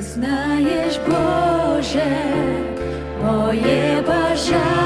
Znajesz Boże moje bażanie.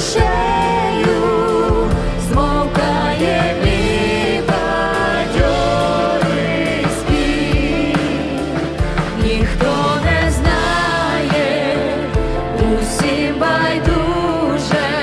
душею змовкає мій ніхто не знає, усім байдуже.